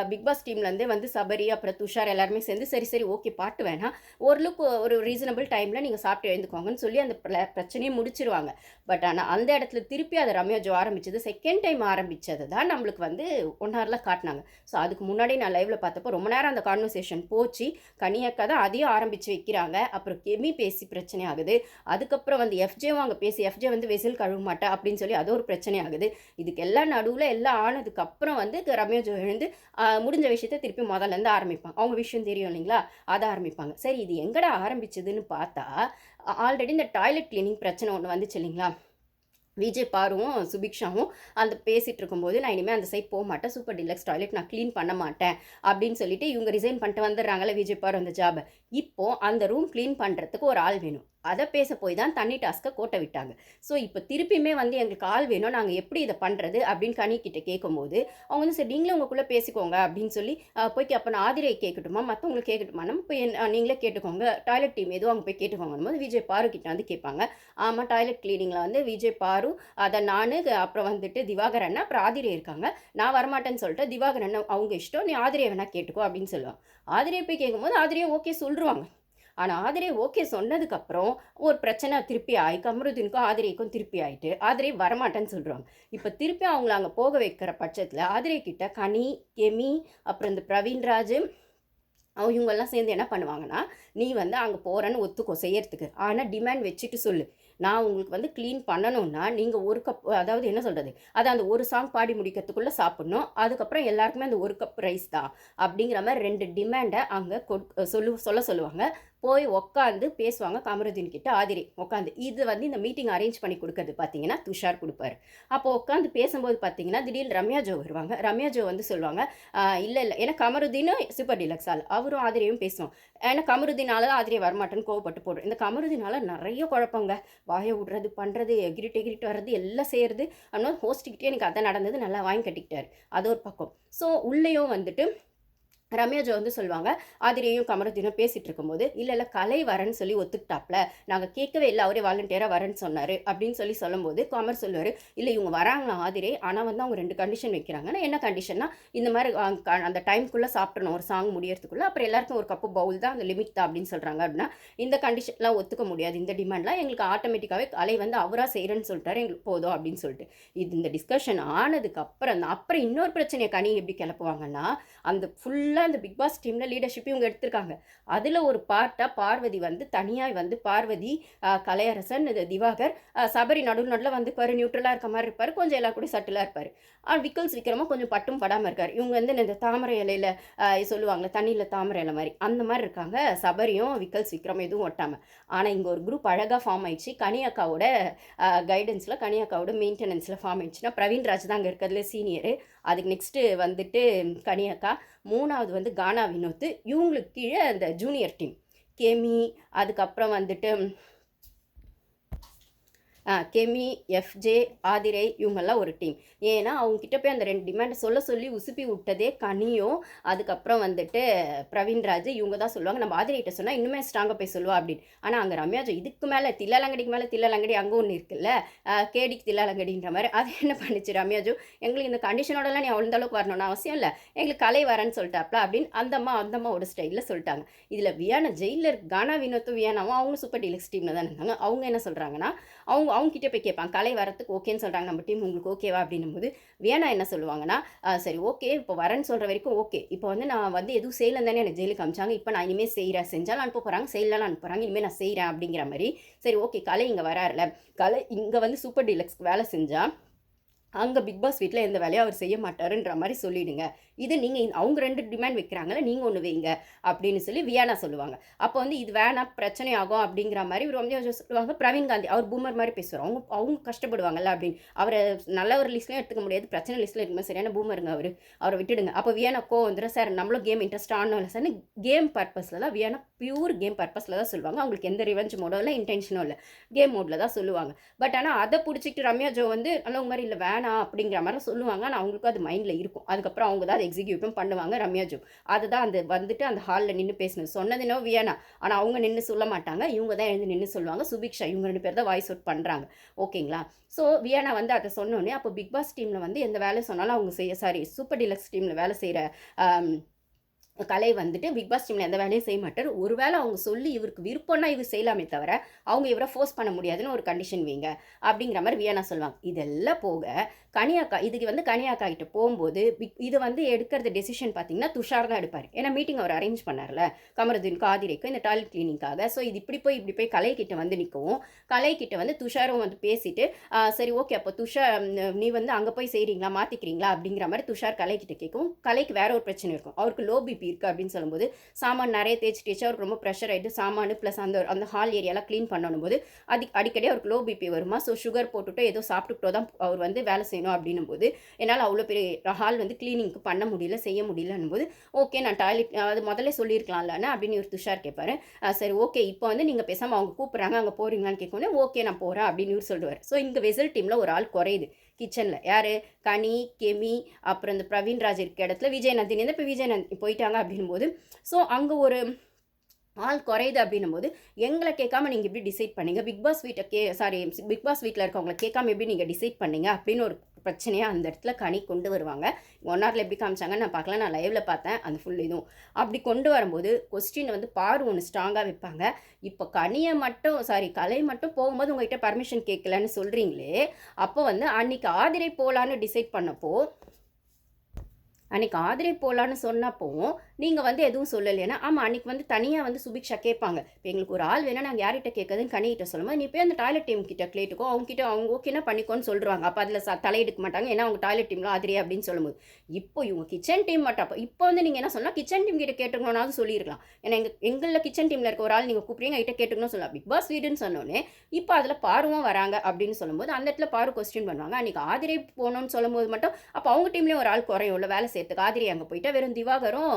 பிக் பாஸ் டீம்லேருந்து வந்து சபரி அப்புறம் துஷார் எல்லாருமே சேர்ந்து சரி சரி ஓகே பாட்டு வேணாம். ஓரளவுக்கு ஒரு ரீசனபிள் டைமில் நீங்கள் சாப்பிட்டு எழுந்துக்கோங்கன்னு சொல்லி அந்த பிர- பிரச்சனையை முடிச்சிருவாங்க. பட் ஆனால் அந்த இடத்துல திருப்பி அதை ரம்யா ஜோ ஆரம்பிச்சது செகண்ட் டைம் ஆரம்பித்தது தான் நம்மளுக்கு வந்து ஒன் ஹவரில் காட்டினாங்க. ஸோ அதுக்கு முன்னாடி நான் லைவில் பார்த்தப்போ ரொம்ப நேரம் அந்த கான்வர்சேஷன் போச்சு. கனியாக்கா தான் அதையும் ஆரம்பித்து வைக்கிறாங்க. அப்புறம் கெமி பேசி பிரச்சனை ஆகுது. அதுக்கப்புறம் வந்து எஃப்ஜேவும் அங்கே பேசி எஃப்ஜே வந்து வெசில் கழுவ மாட்டா அப்படின்னு சொல்லி அது ஒரு பிரச்சனை ஆகுது. இதுக்கு எல்லாம் நடுவில் எல்லாம் ஆனதுக்கப்புறம் வந்து ரம்யா கொஞ்சம் எழுந்து முடிஞ்ச விஷயத்தை திருப்பி முதல்ல இருந்து ஆரம்பிப்பாங்க. அவங்க விஷயம் தெரியும் இல்லைங்களா? அதை ஆரம்பிப்பாங்க. சரி இது எங்கடா ஆரம்பிச்சதுன்னு பார்த்தா ஆல்ரெடி இந்த டாய்லெட் கிளீனிங் பிரச்சனை ஒன்று வந்துச்சு இல்லைங்களா? விஜய் பாருவும் சுபிக்ஷாவும் அந்த பேசிகிட்டு இருக்கும்போது நான் இனிமேல் அந்த சைட் போக மாட்டேன். சூப்பர் டிலக்ஸ் டாய்லெட் நான் க்ளீன் பண்ண மாட்டேன். அப்படின்னு சொல்லிட்டு இவங்க ரிசைன் பண்ணிட்டு வந்துடுறாங்கல்ல விஜய் பாரு அந்த ஜாபை இப்போது அந்த ரூம் க்ளீன் பண்ணுறதுக்கு ஒரு ஆள் வேணும். அதை பேச போய் தான் தண்ணி டாஸ்க்கை கோட்டை விட்டாங்க. ஸோ இப்போ திருப்பியுமே வந்து எங்களுக்கு ஆள் வேணும். நாங்கள் எப்படி இதை பண்ணுறது அப்படின்னு கனிக்கிட்ட கேட்கும்போது அவங்க வந்து சரி நீங்களும் உங்களுக்குள்ளே பேசிக்கோங்க அப்படின்னு சொல்லி போய் அப்போ நான் ஆதிரையை கேட்கட்டுமா? மற்றவங்களுக்கு கேட்கட்டுமா நம்ம போய் நீங்களே கேட்டுக்கோங்க. டாய்லெட் டீம் எதுவும் அங்கே போய் கேட்டுக்கோங்க போது விஜய் பாரு கிட்ட வந்து கேட்பாங்க. ஆமாம் டாய்லெட் கிளீனிங்கில் வந்து விஜய் பாரு அதை நான் அப்புறம் வந்துட்டு திவாகர் அண்ணா அப்புறம் ஆதிரை இருக்காங்க. நான் வரமாட்டேன்னு சொல்லிட்டு திவாகர் அண்ணா அவங்க இஷ்டம் நீ ஆதிரையை வேணா கேட்டுக்கோ அப்படின்னு சொல்லுவாங்க. ஆதிரியை போய் கேட்கும்போது ஆதிரியை ஓகே சொல்லிருவாங்க ஆனால் ஆதிரை ஓகே சொன்னதுக்கப்புறம் ஒரு பிரச்சனை திருப்பி ஆகி கமருதீனுக்கும் ஆதிரைக்கும் திருப்பி ஆயிட்டு ஆதிரை வரமாட்டேன்னு சொல்கிறாங்க இப்போ திருப்பி அவங்கள அங்கே போக வைக்கிற பட்சத்தில் ஆதிரை கிட்ட கனி கெமி அப்புறம் இந்த பிரவீன்ராஜ் அவங்க இவங்கெல்லாம் சேர்ந்து என்ன பண்ணுவாங்கன்னா நீ வந்து அங்கே போகிறேன்னு ஒத்துக்கோ செய்யறதுக்கு. ஆனால் டிமாண்ட் வச்சுட்டு சொல்லு. நான் உங்களுக்கு வந்து க்ளீன் பண்ணணும்னா நீங்கள் ஒரு கப் அதாவது என்ன சொல்கிறது அதை அந்த ஒரு சாங் பாடி முடிக்கிறதுக்குள்ளே சாப்பிட்ணும். அதுக்கப்புறம் எல்லாருக்குமே அந்த ஒரு கப் ரைஸ் தான். அப்படிங்கிற மாதிரி ரெண்டு டிமாண்டை அங்கே சொல்லு சொல்ல சொல்லுவாங்க. போய் உட்காந்து பேசுவாங்க கமருதீன் கிட்ட ஆதிரி உட்காந்து இது வந்து இந்த மீட்டிங் அரேஞ்ச் பண்ணி கொடுக்கறது பார்த்தீங்கன்னா துஷார் கொடுப்பாரு. அப்போ உட்காந்து பேசும்போது பார்த்தீங்கன்னா திடீர்னு ரம்யா ஜோ வருவாங்க. ரம்யா ஜோ வந்து சொல்லுவாங்க இல்லை இல்லை ஏன்னா கமருதீனும் சூப்பர் டிலக்ஸ் ஆள். அவரும் ஆதிரியும் பேசுவோம் ஏன்னா கமருதீனால தான் ஆதிரியை வரமாட்டேன்னு கோவப்பட்டு போடுறோம் இந்த கமருதீனால நிறைய குழப்பங்க. வாயை விடுறது பண்ணுறது எகிரிட்டு எகிரிட்டு வர்றது எல்லாம் செய்கிறது அப்படின்னா ஹோஸ்ட்டுக்கிட்டே எனக்கு அதை நடந்தது. நல்லா வாங்கி கட்டிக்கிட்டார். அது ஒரு பக்கம். ஸோ உள்ளேயும் வந்துட்டு ரம்யாஜோ வந்து சொல்லுவாங்க ஆதிரியையும் கமரத்தினும் பேசிகிட்டு இருக்கும்போது இல்லை இல்லை கலை வரேன்னு சொல்லி ஒத்துக்கிட்டாப்ல. நாங்கள் கேட்கவே இல்லை அவரே வாலண்டியராக வரேன்னு சொன்னார். அப்படின்னு சொல்லி சொல்லும்போது கமர் சொல்லுவார் இல்லை இவங்க வராங்களா ஆதிரே ஆனால் வந்து அவங்க ரெண்டு கண்டிஷன் வைக்கிறாங்கன்னா என்ன கண்டிஷன்னா இந்த மாதிரி அந்த டைம்குள்ளே சாப்பிடணும் ஒரு சாங் முடியறதுக்குள்ளே அப்புறம் எல்லாருக்கும் ஒரு கப்பு பவுல் தான் அந்த லிமிட் தான் அப்படின்னு சொல்கிறாங்க அப்படின்னா இந்த கண்டிஷன்லாம் ஒத்துக்க முடியாது. இந்த டிமாண்ட்லாம் எங்களுக்கு ஆட்டோமேட்டிக்காகவே கலை வந்து அவராக செய்கிறேன்னு சொல்லிட்டாரு எங்களுக்கு போதும் அப்படின்னு சொல்லிட்டு. இது இந்த டிஸ்கஷன் ஆனதுக்கு அப்புறம் தான் அப்புறம் இன்னொரு பிரச்சனையை கனி எப்படி கிளப்புவாங்கன்னா அந்த ஃபுல்லாக இந்த பிக் பாஸ் டீமில் லீடர்ஷிப் இவங்க எடுத்திருக்காங்க. அதில் ஒரு பார்ட்டாக பார்வதி வந்து தனியாக வந்து பார்வதி கலையரசன் இது திவாகர் சபரி நடுவு நடுவில் வந்து பாரு நியூட்ரலாக இருக்க மாதிரி இருப்பார். கொஞ்சம் எல்லா கூட சட்டிலாக இருப்பார். விக்கல்ஸ் விக்ரமாக கொஞ்சம் பட்டும் படாமல் இருக்கார். இவங்க வந்து இந்த தாமரை இலையில சொல்லுவாங்களே தண்ணியில் தாமரை இலை மாதிரி. அந்த மாதிரி இருக்காங்க. சபரியும் விக்கல்ஸ் விக்ரம் எதுவும் ஒட்டாமல் ஆனால் இங்கே ஒரு குரூப் அழகாக ஃபார்ம் ஆயிடுச்சு. கனியாக்காவோட கைடன்ஸில் கனியாக்காவோட மெயின்டெனன்ஸில் ஃபார்ம் ஆயிடுச்சுன்னா பிரவீன் ராஜ் தான் அங்கே இருக்கிறதுல சீனியரு அதுக்கு நெக்ஸ்ட்டு வந்துட்டு கனியாக்கா மூணாவது வந்து கானா வினோத் இவங்களுக்கு கீழே அந்த ஜூனியர் டீம் கெமி அதுக்கப்புறம் வந்துட்டு கெமி எஃப்ஜே ஆதிரை இவங்கெல்லாம் ஒரு டீம் ஏன்னா அவங்கக்கிட்ட போய் அந்த ரெண்டு டிமாண்டை சொல்ல சொல்லி உசுப்பி விட்டதே கனியும். அதுக்கப்புறம் வந்துட்டு பிரவீன்ராஜ் இவங்க தான் சொல்லுவாங்க. நம்ம ஆதிரைகிட்ட சொன்னால் இன்னுமே ஸ்ட்ராங்காக போய் சொல்லுவா அப்படின்னு. ஆனால் அங்கே ரம்யாஜோ இதுக்கு மேலே தில்லாலங்கடிக்கு மேலே தில்லாலங்கடி அங்கே ஒன்று இருக்குல்ல கேடிக்கு தில்லாலங்கடின்ற மாதிரி. அது என்ன பண்ணுச்சு ரம்யாஜோ எங்களுக்கு இந்த கண்டிஷனோடலாம் நீ அந்த அளவுக்கு வரணும்னு அவசியம் இல்லை. எங்களுக்கு கலை வரேன்னு சொல்லிட்டாப்ல அப்படின்னு அந்த அம்மா அந்த அம்மாவோட ஸ்டைலில் சொல்லிட்டாங்க. இதில் வியானா ஜெயிலர் கானா வினோத்தும் வியானாவும் அவங்க சூப்பர் டீலக்ஸ் டீமில் தான் இருந்தாங்க. அவங்க என்ன சொல்கிறாங்கன்னா அவங்க அவங்க கிட்டே போய் கேட்பாங்க. கலை வரத்துக்கு ஓகேன்னு சொல்கிறாங்க நம்ம டீம் உங்களுக்கு ஓகேவா அப்படின்னும் போது வேணா என்ன சொல்லுவாங்கன்னா சரி ஓகே இப்போ வரேன்னு சொல்கிற வரைக்கும் ஓகே இப்போ வந்து நான் வந்து எதுவும் செய்யலன்னு தானே எனக்கு ஜெயிலுக்கு அமிச்சாங்க இப்போ நான் இனிமேல் செய்கிறேன் செஞ்சாலும் அனுப்ப போகிறாங்க செய்யலாம் அனுப்புகிறாங்க இனிமேல் நான் செய்கிறேன் அப்படிங்கிற மாதிரி. சரி ஓகே கலை இங்கே வராருல கலை இங்கே வந்து சூப்பர் டீலக்ஸ்க்கு வேலை செஞ்சால் அங்கே பிக் பாஸ் வீட்டில் எந்த வேலையும் அவர் செய்ய மாட்டாருன்ற மாதிரி சொல்லிவிடுங்க இது நீங்கள் அவங்க ரெண்டு டிமாண்ட் வைக்கிறாங்கல்ல நீங்கள் ஒன்று வைங்க அப்படின்னு சொல்லி வியானா சொல்லுவாங்க. அப்போ வந்து இது வேணாம் பிரச்சனை ஆகும் அப்படிங்கிற மாதிரி இவர் வந்து சொல்லுவாங்க. பிரவீன் காந்தி அவர் பூமர் மாதிரி பேசுவார். அவங்க அவங்க கஷ்டப்படுவாங்கல்ல அப்படின்னு. அவரை நல்ல ஒரு லிஸ்ட்லையும் எடுத்துக்க முடியாது. பிரச்சனை லிஸ்ட்டில் இருக்கும்போது சரியான பூமருங்க அவர். அவரை விட்டுடுங்க. அப்போ வியானா கோ வந்துடும் சார் நம்மளும் கேம் இன்ட்ரெஸ்ட் ஆனோம் சார் கேம் பர்பஸில் தான் வியானா பியூர் கேம் பர்பஸில் தான் சொல்லுவாங்க. அவங்களுக்கு எந்த ரிவெஞ்ச் மோடோ இல்லை இன்டென்ஷனும் இல்லை. கேம் மோடில் தான் சொல்லுவாங்க. பட் ஆனால் அதை பிடிச்சிட்டு ரம்யா ஜோ வந்து நல்லவங்க மாதிரி இல்லை வேணாம் அப்படிங்கிற மாதிரி சொல்லுவாங்க. ஆனால் அவங்களுக்கும் அது மைண்டில் இருக்கும். அதுக்கப்புறம் அவங்க தான் அதை எக்ஸிக்யூட்டும் பண்ணுவாங்க ரம்யா அதுதான் அந்த வந்துட்டு அந்த ஹாலில் நின்று பேசணும் சொன்னதுனோ வியானா. ஆனால் அவங்க நின்று சொல்ல மாட்டாங்க. இவங்க தான் எழுந்து நின்று சொல்லுவாங்க. சுபிக்ஷா இவங்க ரெண்டு பேர் தான் வாய்ஸ் அவுட் பண்ணுறாங்க ஓகேங்களா? ஸோ வியானா வந்து அதை சொன்னோன்னே அப்போ பிக் பாஸ் டீமில் வந்து எந்த வேலை சொன்னாலும் அவங்க செய்ய சாரி சூப்பர் டீலக்ஸ் டீமில் வேலை செய்கிற கலை வந்துட்டு பிக் பாஸ் டீமில் எந்த வேலையும் செய்ய மாட்டார். ஒருவேளை அவங்க சொல்லி இவருக்கு விருப்பம்னா இவர் செய்யலாமே தவிர அவங்க இவரை ஃபோர்ஸ் பண்ண முடியாதுன்னு ஒரு கண்டிஷன் வைங்க அப்படிங்கிற மாதிரி வியானா சொல்லுவாங்க. இதெல்லாம் போக கனியாக்கா இதுக்கு வந்து கனியாக்கா கிட்ட போகும்போது பிக் இது வந்து எடுக்கிறது டெசிஷன் பார்த்தீங்கன்னா துஷார் தான் எடுப்பார். ஏன்னா மீட்டிங் அவர் அரேஞ்ச் பண்ணார்ல கமருதீன் காதிரைக்கும் இந்த டாய்லெட் கிளீனிக்காக ஸோ இது இப்படி போய் இப்படி போய் கலை கிட்ட வந்து நிற்கவும் கலை கிட்ட வந்து துஷாரும் வந்து பேசிட்டு சரி ஓகே அப்போ துஷார் நீ வந்து அங்கே போய் செய்கிறீங்களா மாற்றிக்கிறீங்களா அப்படிங்கிற மாதிரி துஷார் கலை கிட்ட கேட்கவும் கலைக்கு வேற ஒரு பிரச்சனை இருக்கும். அவருக்கு லோ பிபி இருக்குது அப்படின்னு சொல்லும்போது சாமான் நிறைய தேய்ச்சி தேய்ச்சி அவருக்கு ரொம்ப ப்ரெஷர் ஆகிட்டு சாமான் ப்ளஸ் அந்த அந்த ஹால் ஏரியாலாம் க்ளீன் பண்ணணும் போது அது அடிக்கடி அவருக்கு லோ பிபி வருமா? ஸோ சுகர் போட்டுவிட்டோ ஏதோ சாப்பிட்டுக்கிட்டோ தான் அவர் வந்து வேலை செய்யணும் அப்படின்னும் போது என்னால் அவ்வளோ பெரிய ஹால் வந்து க்ளீனிங்க்கு பண்ண முடியல செய்ய முடியலன்னும் போது ஓகே நான் டாய்லெட் அது முதல்ல சொல்லியிருக்கலாம்லண்ணா அப்படின்னு ஒரு துஷார் கேட்பாரு சரி ஓகே இப்போ வந்து நீங்கள் பேசாமல் அவங்க கூப்பிட்றாங்க அங்கே போகிறீங்களான்னு கேட்கணும் ஓகே நான் போகிறேன் அப்படின்னு இவர் சொல்லுவார். ஸோ இங்கே வெசல் டீமில் ஒரு ஆள் குறையுது. கிச்சனில். யார்? கனி கெமி அப்புறம் இந்த பிரவீன்ராஜ் இருக்க இடத்துல விஜயநந்தினி இப்போ விஜயநந்தி போயிட்டாங்க அப்படின்னும் போது ஸோ அங்கே ஒரு ஆள் குறையுது அப்படின்னும் போது எங்களை கேட்காம நீங்கள் எப்படி டிசைட் பண்ணீங்க. பிக் பாஸ் வீட்டை கே சாரி பிக் பாஸ் வீட்டில் இருக்கவங்களை கேட்காம எப்படி நீங்கள் டிசைட் பண்ணீங்க அப்படின்னு ஒரு பிரச்சனையாக அந்த இடத்துல கனி கொண்டு வருவாங்க. ஒன் ஹவரில் எப்படி காமிச்சாங்க நான் பார்க்கல நான் லைவில் பார்த்தேன். அந்த ஃபுல் இதுவும். அப்படி கொண்டு வரும்போது கொஸ்டின் வந்து பார் ஒன்று ஸ்ட்ராங்காக வைப்பாங்க. இப்போ கனியை மட்டும் சாரி கலை மட்டும் போகும்போது உங்ககிட்ட பர்மிஷன் கேட்கலன்னு சொல்கிறீங்களே அப்போ வந்து அன்றைக்கி ஆதிரை போகலான்னு டிசைட் பண்ணப்போ அன்றைக்கி ஆதிரை போகலான்னு சொன்னப்போ நீங்கள் வந்து எதுவும் சொல்லலைன்னா ஆமாம் அன்றைக்கி வந்து தனியாக வந்து சுபிக்ஷா கேட்பாங்க. இப்போ எங்களுக்கு ஒரு ஆள் வேணால் நாங்கள் யார்கிட்ட கேட்குறதுன்னு கனிகிட்ட சொல்லும்போது நீ போய் அந்த டாய்லெட் டீம் கிட்ட கேட்டுக்கோ அவங்க கிட்ட அவங்க ஓகேனா பண்ணிக்கோன்னு சொல்லிடுவாங்க அப்போ அதில் ச தலையெடுக்க மாட்டாங்க. ஏன்னா அவங்க டாய்லெட் டீம்லாம் ஆதிரி அப்படின்னு சொல்லும்போது. இப்போ இவங்க கிச்சன் டீம் மட்டும் அப்போ இப்போ வந்து நீங்கள் என்ன சொன்னால் கிச்சன் டீம் கிட்ட கேட்டுக்கணும்னாவது சொல்லியிருக்கலாம். ஏன்னா எங்கள் எங்களில் கிச்சன் டீமில் இருக்க ஒரு ஆள் நீங்கள் கூப்பிடுங்க கிட்ட கேட்டுக்கணும் சொல்லலாம் பிக் பாஸ் வீடுன்னு சொன்னோன்னே இப்போ அதில் பாருவும் வராங்க அப்படின்னு சொல்லும்போது அந்த இடத்துல பாரு கொஸ்டின் பண்ணுவாங்க. அன்றைக்கி ஆதிரை போகணும்னு சொல்லும்போது மட்டும் அப்போ அவங்க டீம்லேயும் ஒரு ஆள் குறையும் உள்ள வேலை சேர்த்துக்கு ஆதிரி அங்கே போயிட்டா வெறும் திவாகரும்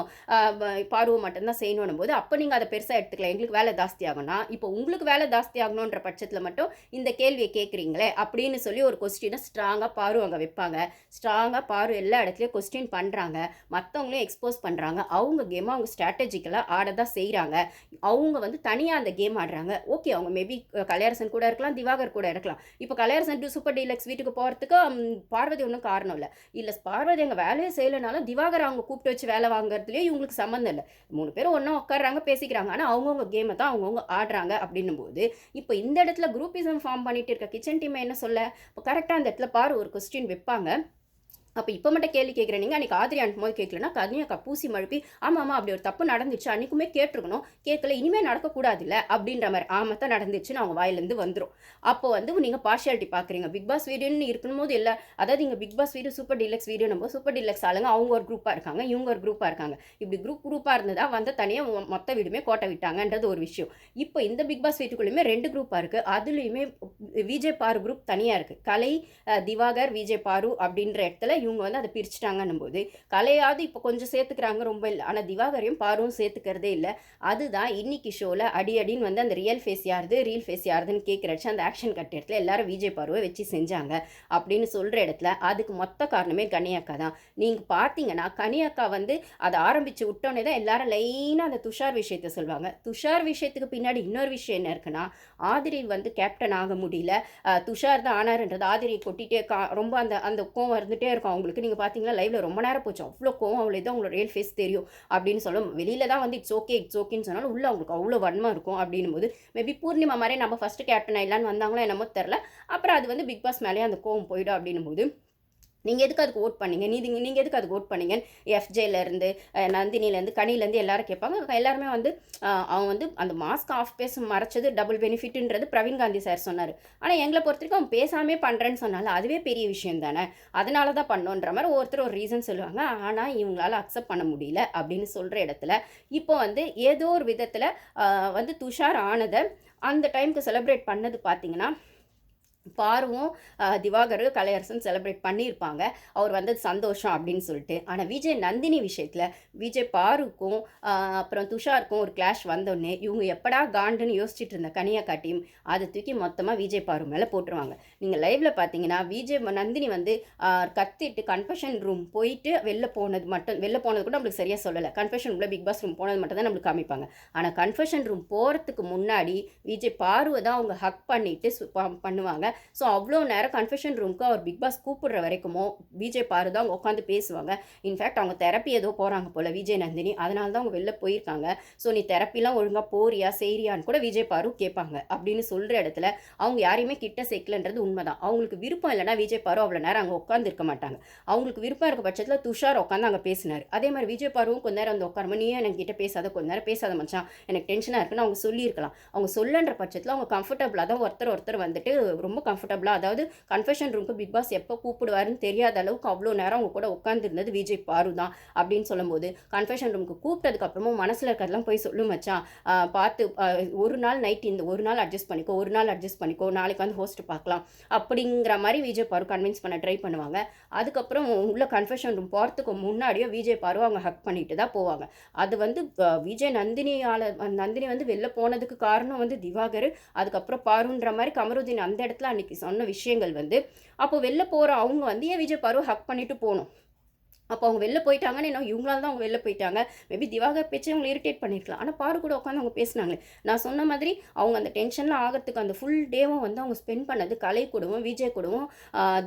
பார்வை மட்டும்தான் செய்யணும் போது அப்போ நீங்கள் அதை பெருசாக எடுத்துக்கலாம். எங்களுக்கு வேலை ஜாஸ்தி ஆகும்னா இப்போ உங்களுக்கு வேலை ஜாஸ்தி ஆகணுன்ற பட்சத்தில் மட்டும் இந்த கேள்வியை கேட்குறீங்களே அப்படின்னு சொல்லி ஒரு கொஸ்டினை ஸ்ட்ராங்காக பாரு அங்கே வைப்பாங்க. ஸ்ட்ராங்காக பாரு எல்லா இடத்துலையும் கொஸ்டின் பண்ணுறாங்க மற்றவங்களையும் எக்ஸ்போஸ் பண்ணுறாங்க அவங்க கேமை அவங்க ஸ்ட்ராட்டஜிக்கலாக ஆட தான் செய்கிறாங்க அவங்க வந்து தனியாக அந்த கேம் ஆடுறாங்க. ஓகே அவங்க மேபி கலையரசன் கூட இருக்கலாம் திவாகர் கூட இருக்கலாம். இப்போ கலையரசன் டு சூப்பர் டீலக்ஸ் வீட்டுக்கு போகிறதுக்கு பார்வதி ஒன்றும் காரணம் இல்லை. இல்லை பார்வதி அங்கே வேலையை செய்யலைனாலும் திவாகர் அவங்க கூப்பிட்டு வச்சு வேலை வாங்குறதுலேயே உங்களுக்கு சம்மந்தம் இல்லை. மூணு பேரும் ஒன்றா உட்காடுறாங்க பேசிக்கிறாங்க. ஆனால் அவங்கவுங்க கேமை தான் அவங்கவுங்க ஆடுறாங்க அப்படின்னும் போது இப்போ இந்த இடத்துல குரூப்பிசம் ஃபார்ம் பண்ணிட்டு இருக்க கிச்சன் டீமை என்ன சொல்ல? இப்போ கரெக்டாக அந்த இடத்துல பாரு ஒரு கொஸ்டின் வைப்பாங்க. அப்போ இப்போ மட்டும் கேள்வி கேட்குறேன் நீங்கள் அன்றைக்கி ஆதிரி அனுப்பும்போது கேட்கலன்னா கனியாக்கா பூசி மழுப்பி ஆமாம் ஆமாம் அப்படி ஒரு தப்பு நடந்துச்சு. அன்றைக்குமே கேட்டிருக்கணும். கேட்கல. இனிமேல் நடக்கக்கூடாது இல்லை அப்படின்ற மாதிரி ஆமாம் தான் நடந்துச்சுன்னு அவங்க வாயிலேருந்து வந்துடும் அப்போ வந்து நீங்கள் பார்ஷியாலிட்டி பார்க்குறீங்க பிக் பாஸ் வீடியோன்னு இருக்கும்போது இல்லை. அதாவது இங்கே Bigg Boss video super deluxe video நம்ம சூப்பர் டீலக்ஸ் ஆளுங்க அவங்க ஒரு குரூப்பாக இருக்காங்க. இவங்க ஒரு குரூப்பாக இருக்காங்க. இப்படி குரூப் குரூப்பாக இருந்ததாக வந்து தனியாக மொத்த வீடுமே கோட்டை விட்டாங்கன்றது ஒரு விஷயம். இப்போ இந்த பிக் பாஸ் வீட்டுக்குள்ளேயுமே ரெண்டு குரூப்பாக இருக்குது அதுலேயுமே விஜய் பாரு குரூப் தனியாக இருக்குது கலை திவாகர் விஜய் பாரு அப்படின்ற இடத்துல இவங்க வந்து அதை பிரிச்சுட்டாங்கன்னும் போது கலையாவது இப்போ கொஞ்சம் சேர்த்துக்கிறாங்க ரொம்ப இல்லை. ஆனால் திவாகரையும் பாருவும் சேர்த்துக்கிறதே இல்லை. அதுதான் இன்னைக்கு ஷோவில் அடி அடின்னு வந்து அந்த ரியல் ஃபேஸ் யாருது ரியல் ஃபேஸ் யாருதுன்னு கேட்குறச்சு அந்த ஆக்ஷன் கட் இடத்துல எல்லாரும் விஜய் பாருவை வச்சு செஞ்சாங்க அப்படின்னு சொல்கிற இடத்துல அதுக்கு மொத்த காரணமே கனியக்கா தான். நீங்கள் பார்த்தீங்கன்னா கனியாக்கா வந்து அதை ஆரம்பித்து விட்டோன்னே தான் எல்லாரும் லைனாக அந்த துஷார் விஷயத்தை சொல்லுவாங்க துஷார் விஷயத்துக்கு பின்னாடி இன்னொரு விஷயம் என்ன இருக்குன்னா ஆதிரி வந்து கேப்டன் ஆக முடியல. துஷார் தான் ஆனார்ன்றது ஆதிரியை கொட்டிகிட்டே கா ரொம்ப அந்த அந்த கோவம் இருந்துகிட்டே இருக்கும். அவங்களுக்கு நீங்கள் பார்த்தீங்கன்னா லைவ்ல ரொம்ப நேரம் போச்சு. அவ்வளோ கோவம் அவ்வளோ இது அவங்களோட ரியல் ஃபேஸ் தெரியும் அப்படின்னு சொல்லும். வெளியில தான் வந்து இட்ஸ் ஓகே இட்ஸ் ஓகேன்னு சொன்னாலும் உள்ள அவங்களுக்கு அவ்வளோ வன்மம் இருக்கும் அப்படின்னும் போது மேபி பூர்ணிமா மாதிரி நம்ம ஃபஸ்ட்டு கேப்டன் ஆயிடலான்னு வந்தாங்களோ என்னமோ தெரில அப்புறம் அது வந்து பிக் பாஸ் மேலேயே அந்த கோவம் போயிடும் அப்படின்னும் போது நீங்கள் எதுக்கு அதுக்கு ஓட் பண்ணீங்க? நீதி நீங்கள் எதுக்கு அதுக்கு ஓட் பண்ணீங்க? எஃப்ஜேலேருந்து நந்தினிலேருந்து கனிலேருந்து எல்லாரும் கேட்பாங்க. எல்லாருமே வந்து அவங்க வந்து அந்த மாஸ்க் ஆஃப் பேச மறைச்சது டபுள் பெனிஃபிட்ன்றது பிரவீன் காந்தி சார் சொன்னார். ஆனால் எங்களை பொறுத்த வரைக்கும் அவன் பேசாமே பண்ணுறேன்னு சொன்னால அதுவே பெரிய விஷயம் தானே? அதனால தான் பண்ணோன்ற மாதிரி ஒருத்தர் ஒரு ரீசன் சொல்லுவாங்க. ஆனால் இவங்களால அக்செப்ட் பண்ண முடியல அப்படின்னு சொல்கிற இடத்துல இப்போ வந்து ஏதோ ஒரு விதத்தில் வந்து துஷார் ஆனதை அந்த டைமுக்கு செலிப்ரேட் பண்ணது பார்த்தீங்கன்னா பாருவும். திவாகரு திவாகர் கலையரசன் செலிப்ரேட் பண்ணியிருப்பாங்க. அவர் வந்தது சந்தோஷம் அப்படின்னு சொல்லிட்டு. ஆனால் விஜய் நந்தினி விஷயத்தில் விஜய் பாருக்கும் அப்புறம் துஷாருக்கும் ஒரு கிளாஷ் வந்தோடனே இவங்க எப்படா காண்டுன்னு யோசிச்சுட்டு இருந்த கனியாக்கா காட்டியும் அதை தூக்கி மொத்தமாக விஜய் பாரு மேலே போட்டுருவாங்க. நீங்கள் லைவில் பார்த்தீங்கன்னா விஜய் நந்தினி வந்து கத்திட்டு கன்ஃபெஷன் ரூம் போயிட்டு வெளில போனது மட்டும் வெளில போனது கூட நம்மளுக்கு சரியாக சொல்லலை. கன்ஃபெஷன் ரூமில் பிக் பாஸ் ரூம் போனது மட்டும் தான் நம்மளுக்கு காமிப்பாங்க. ஆனால் கன்ஃபெஷன் ரூம் போகிறதுக்கு முன்னாடி விஜய் பார்வை தான் அவங்க ஹக் பண்ணிட்டு சு- ப- பண்ணுவாங்க. ஸோ அவ்வளோ நேரம் கன்ஃபெஷன் ரூமுக்கு அவர் பிக் பாஸ் கூப்பிடுற வரைக்குமோ விஜய் பாரு தான் அவங்க உட்காந்து பேசுவாங்க இன்ஃபேக்ட் அவங்க தெரப்பி ஏதோ போகிறாங்க போல் விஜய் நந்தினி. அதனால தான் அவங்க வெளில போயிருக்காங்க. ஸோ நீ தெரப்பிலாம் ஒழுங்காக போறியா செய்றியான்னு கூட விஜய் பாரு கேட்பாங்க. அப்படின்னு சொல்கிற இடத்துல அவங்க யாரையுமே கிட்ட சேர்க்கலன்றது உண்மைதான். அவங்களுக்கு விருப்பம் இல்லைனா விஜய் பாரு அவ்வளோ நேரம் அங்கே உட்காந்து இருக்க மாட்டாங்க. அவங்களுக்கு விருப்பம் இருக்க பட்சத்தில் துஷார் உட்காந்து அங்கே பேசினார். அதே மாதிரி விஜய் பாருவும் கொஞ்ச நேரம் வந்து உட்காருமா நீயே எனக்கு கிட்ட பேசாத கொஞ்ச நேரம் பேசாத மச்சான். எனக்கு டென்ஷனாக இருக்குன்னு அவங்க சொல்லியிருக்கலாம். அவங்க சொல்லன்ற பட்சத்தில் அவங்க கம்ஃபர்டபுளாக தான் ஒருத்தர் ஒருத்தர் வந்துட்டு ரொம்ப கம்ஃபர்டபுளாக அதாவது கன்ஃபெஷன் ரூமுக்கு பிக் பாஸ் எப்போ கூப்பிடுவாருன்னு தெரியாத அளவுக்கு அவ்வளோ நேரம் அவங்க கூட உட்காந்துருந்தது விஜய் பாரு தான் அப்படின்னு சொல்லும்போது கன்ஃபெஷன் ரூமுக்கு கூப்பிட்டதுக்கப்புறமும் மனசில் இருக்கிறதெல்லாம் போய் சொல்லும் மச்சான். பார்த்து ஒரு நாள் நைட் இந்த ஒரு நாள் அட்ஜஸ்ட் பண்ணிக்கோ ஒரு நாள் அட்ஜஸ்ட் பண்ணிக்கோ நாளைக்கு வந்து ஹோஸ்ட் பார்க்கலாம். அப்படிங்கிற மாதிரி விஜய் பாரு கன்வின்ஸ் பண்ண ட்ரை பண்ணுவாங்க. அதுக்கப்புறம் உள்ள கன்ஃபெஷன் ரூம் போகிறதுக்கு முன்னாடியோ விஜய் பாரு அவங்க ஹக் பண்ணிட்டு தான் போவாங்க. அது வந்து விஜய் நந்தினியால் நந்தினி வந்து வெளில போனதுக்கு காரணம் வந்து திவாகர். அதுக்கப்புறம் பாருன்ற மாதிரி கமருதீன் அந்த இடத்துல அன்னைக்கு சொன்ன விஷயங்கள் வந்து அப்போ வெளில போகிற அவங்க வந்து ஏன் விஜய் பாரு ஹக் பண்ணிட்டு போகணும்? அப்போ அவங்க வெளில போயிட்டாங்கன்னு என்ன இவங்களால தான் அவங்க வெளில போயிட்டாங்க. மேபி திவாகர் பேச்சு அவங்களை இரிட்டேட் பண்ணியிருக்கலாம் ஆனால் பாரு கூட உட்காந்து அவங்க பேசினாங்களே. நான் சொன்ன மாதிரி அவங்க அந்த டென்ஷன்லாம் ஆகிறதுக்கு அந்த ஃபுல் டேவும் வந்து அவங்க ஸ்பெண்ட் பண்ணது கலை கூடவும் விஜய் கூடவும்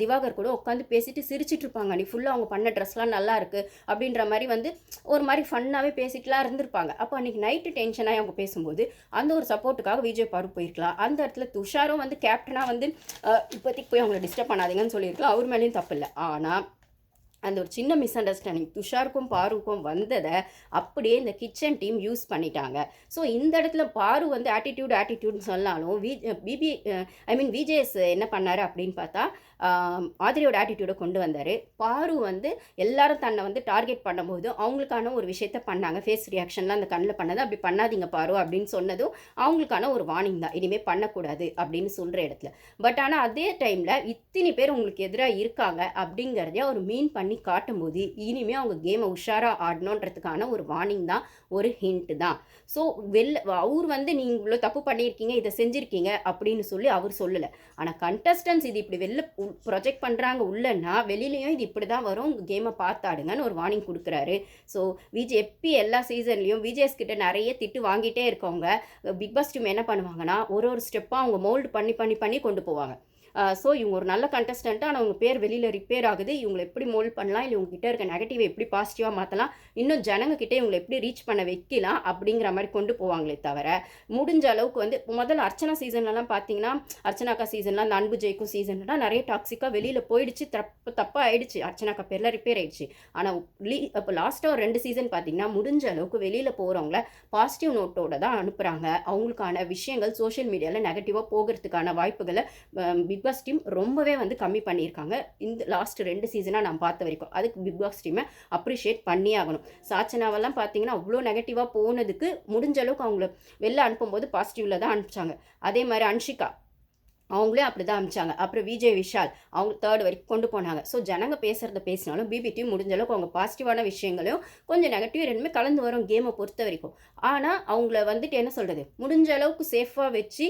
திவாகர் கூட உட்காந்து பேசிட்டு சிரிச்சிட்டு இருப்பாங்க. நீ ஃபுல்லாக அவங்க பண்ண ட்ரெஸ்லாம் நல்லா இருக்குது அப்படின்ற மாதிரி வந்து ஒரு மாதிரி ஃபன்னாகவே பேசிட்டுலாம் இருந்திருப்பாங்க. அப்போ அன்றைக்கி நைட்டு டென்ஷனாகி அவங்க பேசும்போது அந்த ஒரு சப்போர்ட்டுக்காக விஜய் பாரு போயிருக்கலாம். அந்த இடத்துல துஷாரும் வந்து கேப்டனாக வந்து இப்போதைக்கு போய் அவங்கள டிஸ்டர்ப் பண்ணாதீங்கன்னு சொல்லியிருக்கலாம். அவர் மேலேயும் தப்பு இல்லை. ஆனால் அந்த ஒரு சின்ன மிஸ் அண்டர்ஸ்டாண்டிங் துஷாருக்கும் பாருக்கும் வந்ததை அப்படியே இந்த கிச்சன் டீம் யூஸ் பண்ணிட்டாங்க. ஸோ இந்த இடத்துல பாரு வந்து ஆட்டிடியூட் ஆட்டிடியூட்னு சொன்னாலும் V PP I mean VJS என்ன பண்ணார் அப்படின்னு பார்த்தா ஆதிரியோட ஆட்டிடியூடை கொண்டு வந்தார். பாரு வந்து எல்லாரும் தன்னை வந்து டார்கெட் பண்ணும்போது அவங்களுக்கான ஒரு விஷயத்த பண்ணாங்க. ஃபேஸ் ரியாக்ஷன்லாம் அந்த கண்ணில் பண்ணது அப்படி பண்ணாதீங்க பாரு அப்படின்னு சொன்னதும் அவங்களுக்கான ஒரு வார்னிங் தான். இனிமேல் பண்ணக்கூடாது அப்படின்னு சொல்கிற இடத்துல. பட் ஆனால் அதே டைமில் இத்தனை பேர் உங்களுக்கு எதிராக இருக்காங்க அப்படிங்கிறத ஒரு மீன் பண்ணி காட்டும்போது இனிமேல் அவங்க கேமை உஷாராக ஆடணுன்றதுக்கான ஒரு வார்னிங் தான் ஒரு ஹிண்ட் தான். ஸோ வெளில அவர் வந்து நீங்கள் இவ்வளோ தப்பு பண்ணியிருக்கீங்க இதை செஞ்சுருக்கீங்க அப்படின்னு சொல்லி அவர் சொல்லலை. ஆனால் கண்டஸ்டன்ஸ் இது இப்படி வெளில ப்ரொஜெக்ட் பண்ணுறாங்க உள்ளன்னா வெளிலேயும் இது இப்படி தான் வரும் உங்கள் கேமை பார்த்தாடுங்கன்னு ஒரு வார்னிங் கொடுக்குறாரு. ஸோ விஜய் எப்பி எல்லா சீசன்லேயும் விஜய்ஸ் கிட்ட நிறைய திட்டு வாங்கிட்டே இருக்கவங்க பிக் பாஸ் டீம் என்ன பண்ணுவாங்கன்னா ஒரு ஒரு ஸ்டெப்பாக அவங்க மோல்டு பண்ணி பண்ணி பண்ணி கொண்டு போவாங்க. ஸோ இவங்க ஒரு நல்ல கண்டஸ்டண்ட்டு ஆனால் அவங்க பேர் வெளியில் ரிப்பேர் ஆகுது. இவங்களை எப்படி மோல்ட் பண்ணலாம்? இல்லை உங்ககிட்ட இருக்க நெகட்டிவை எப்படி பாசிட்டிவாக மாற்றலாம் இன்னும் ஜனங்க இவங்களை எப்படி ரீச் பண்ண வைக்கலாம்? அப்படிங்கிற மாதிரி கொண்டு போவாங்களே தவிர முடிஞ்ச அளவுக்கு வந்து முதல்ல அர்ச்சனா சீசன்லலாம் பார்த்தீங்கன்னா அர்ச்சனாக்கா சீசன்லாம் அந்த அன்பு ஜெயிக்கும் சீசன்லாம் நிறைய டாக்ஸிக்காக வெளியில் போயிடுச்சு. தப்பு தப்பாக ஆயிடுச்சு. அர்ச்சனாக்கா பேரில் ரிப்பேர் ஆயிடுச்சு. ஆனால் லீ இப்போ லாஸ்ட்டாக ஒரு ரெண்டு சீசன் பார்த்தீங்கன்னா முடிஞ்ச அளவுக்கு வெளியில் போகிறவங்கள பாசிட்டிவ் நோட்டோட தான் அனுப்புகிறாங்க அவங்களுக்கான விஷயங்கள் சோஷியல் மீடியாவில் நெகட்டிவாக போகிறதுக்கான வாய்ப்புகளை பிக் பாஸ் டீம் ரொம்பவே வந்து கம்மி பண்ணியிருக்காங்க. இந்த லாஸ்ட் ரெண்டு சீசனாக நான் பார்த்த வரைக்கும். அதுக்கு பிக் பாஸ் டீமை அப்ரிஷியேட் பண்ணி ஆகணும். சாச்சனாவெல்லாம் பார்த்தீங்கன்னா அவ்வளோ நெகட்டிவாக போனதுக்கு முடிஞ்ச அளவுக்கு அவங்கள வெளில அனுப்பும்போது பாசிட்டிவில் தான் அனுப்பிச்சாங்க. அதே மாதிரி அன்ஷிகா அவங்களே அப்படி தான் அமிச்சாங்க. அப்புறம் விஜய் விஷால் அவங்க தேர்ட் வரைக்கும் கொண்டு போனாங்க. ஸோ ஜனங்க பேசுகிறத பேசினாலும் பிபிடி முடிஞ்ச அளவுக்கு அவங்க பாசிட்டிவான விஷயங்களையும் கொஞ்சம் நெகட்டிவ் ரெண்டுமே கலந்து வரும் கேமை பொறுத்த வரைக்கும். ஆனால் அவங்கள வந்துட்டு என்ன சொல்கிறது முடிஞ்ச அளவுக்கு சேஃபாக வச்சு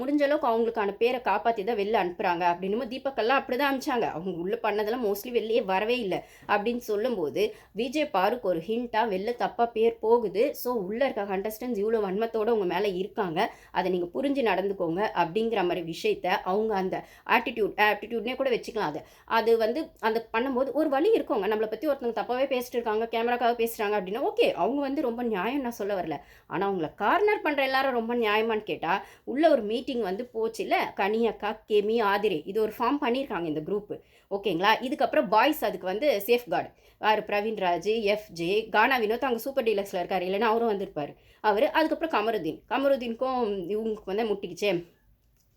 முடிஞ்ச அளவுக்கு அவங்களுக்கான பேரை காப்பாற்றி தான் வெளில அனுப்புகிறாங்க அப்படின்னு தீபக்கெல்லாம் அப்படி தான் அனுப்பிச்சாங்க அவங்க உள்ளே பண்ணதெல்லாம் மோஸ்ட்லி வெளியே வரவே இல்லை. அப்படின்னு சொல்லும்போது விஜய் பாருக்கு ஒரு ஹிண்ட்டாக வெளில தப்பாக பேர் போகுது. ஸோ உள்ளே இருக்க கண்டஸ்டன்ஸ் இவ்வளோ வன்மத்தோடு உங்கள் மேலே இருக்காங்க. அதை நீங்கள் புரிஞ்சு நடந்துக்கோங்க அப்படிங்கிற மாதிரி விஷயத்த அவங்க அந்த ஆட்டிடியூட் ஆட்டிடியூட்னே கூட வச்சுக்கலாம் அது. அது வந்து அந்த பண்ணும்போது ஒரு வழி இருக்கவங்க நம்மளை பற்றி ஒருத்தவங்க தப்பாகவே பேசிட்டு இருக்காங்க கேமராக்காக பேசுகிறாங்க அப்படின்னா ஓகே அவங்க வந்து ரொம்ப நியாயம் நான் சொல்ல வரல. ஆனால் அவங்கள கார்னர் பண்ணுற எல்லாரும் ரொம்ப நியாயமான்னு கேட்டால் உள்ள ஒரு மீட்டிங் வந்து போச்சு இல்லை கனியக்கா கெமி ஆதிரி இது ஒரு ஃபார்ம் பண்ணியிருக்காங்க இந்த குரூப்பு ஓகேங்களா? இதுக்கப்புறம் பாய்ஸ் அதுக்கு வந்து சேஃப் கார்டு யார்? பிரவீன் ராஜ் எஃப்ஜே கானா வினோத் அங்கே சூப்பர் டீலக்ஸில் இருக்கார். இல்லைன்னா அவரும் வந்திருப்பார். அவர் அதுக்கப்புறம் கமருதீன். கமருதீனுக்கும் இவங்களுக்கு வந்து முட்டிக்கிச்சே.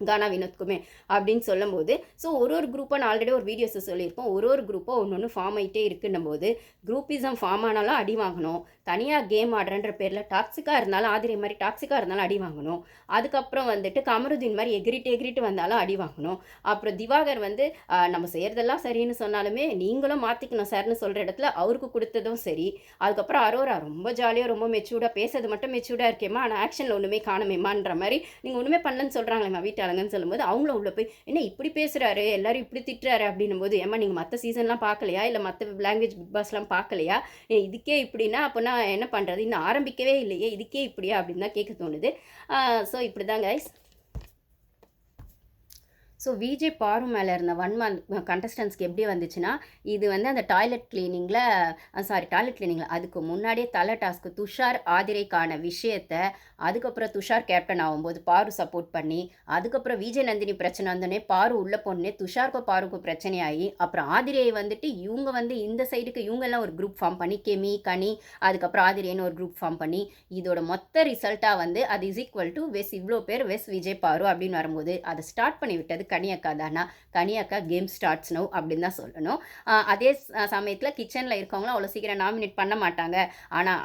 கானா வினோத்குமே அப்படின்னு சொல்லும்போது ஸோ ஒரு ஒரு குரூப்பாக நான் ஆல்ரெடி ஒரு வீடியோஸை சொல்லியிருக்கோம். ஒரு ஒரு குரூப்பாக ஒன்று ஒன்று ஃபார்ம் ஆகிட்டே இருக்குன்னும் போது குரூப்பிசம் ஃபார்ம் ஆனாலும் அடி வாங்கணும். தனியாக கேம் ஆடுறன்ற பேரில் டாக்ஸிக்காக இருந்தாலும் ஆதிரை மாதிரி டாக்ஸிக்காக இருந்தாலும் அடி வாங்கணும். அதுக்கப்புறம் வந்துட்டு கமருதீன் மாதிரி எகிரிட்டு எகிரிட்டு வந்தாலும் அடி வாங்கணும். அப்புறம் திவாகர் வந்து நம்ம செய்கிறதெல்லாம் சரின்னு சொன்னாலுமே நீங்களும் மாற்றிக்கணும் சார்னு சொல்கிற இடத்துல அவருக்கு கொடுத்ததும் சரி. அதுக்கப்புறம் அரோரா ரொம்ப ஜாலியாக ரொம்ப மெச்சூர்டாக பேசுறது மட்டும் மெச்சூர்டாக இருக்கேம்மா. ஆனால் ஆக்ஷனில் ஒன்றுமே காணமேமான்ற மாதிரி நீங்கள் ஒன்றுமே பண்ணலன்னு சொல்கிறாங்களேம்மா வீட்டாளுங்கன்னு சொல்லும்போது அவங்களும் உள்ள போய் என்ன இப்படி பேசுகிறாரு எல்லாரும் இப்படி திட்டுறாரு? அப்படின்னும் போது ஏம்மா நீங்கள் மற்ற சீசன்லாம் பார்க்கலையா? இல்லை மற்ற லாங்குவேஜ் பிக் பாஸ்லாம் பார்க்கலையா? இதுக்கே இப்படின்னா அப்போனா என்ன பண்ணுறது இன்னும் ஆரம்பிக்கவே இல்லையே. இதுக்கே இப்படியா? அப்படின்னு தான் கேட்க தோணுது. ஸோ இப்படி தான் கைஸ் ஸோ விஜே பாரு மேலே இருந்த ஒன் மந்த் கண்டஸ்டன்ஸ்க்கு எப்படி வந்துச்சுன்னா இது வந்து அந்த டாய்லெட் கிளீனிங்கில் சாரி டாய்லெட் கிளீனிங்கில் அதுக்கு முன்னாடியே தலை டாஸ்க்கு துஷார் ஆதிரைக்கான விஷயத்த அதுக்கப்புறம் துஷார் கேப்டன் ஆகும்போது பாரு சப்போர்ட் பண்ணி அதுக்கப்புறம் விஜய் நந்தினி பிரச்சனை வந்தோடனே பாரு உள்ள பொண்ணே துஷாருக்கும் பாருக்கும் பிரச்சனையாகி அப்புறம் ஆதிரையை வந்துட்டு இவங்க வந்து இந்த சைடுக்கு இவங்கெல்லாம் ஒரு குரூப் ஃபார்ம் பண்ணி கெமி கனி அதுக்கப்புறம் ஆதிரேன்னு ஒரு குரூப் ஃபார்ம் பண்ணி இதோட மொத்த ரிசல்ட்டாக வந்து அது இஸ் ஈக்குவல் டு வெஸ் இவ்வளோ பேர் வெஸ் விஜய் பாரு அப்படின்னு வரும்போது அதை ஸ்டார்ட் பண்ணி விட்டது கனியக்கா தானா. கனியக்கா கேம் ஸ்டார்ட்ஸ் நோ அப்படின்னு தான் சொல்லணும். அதே சமயத்தில் கிச்சனில் இருக்கவங்களும் அவ்வளோ சீக்கிரம் நாமினேட் பண்ண மாட்டாங்க. ஆனால்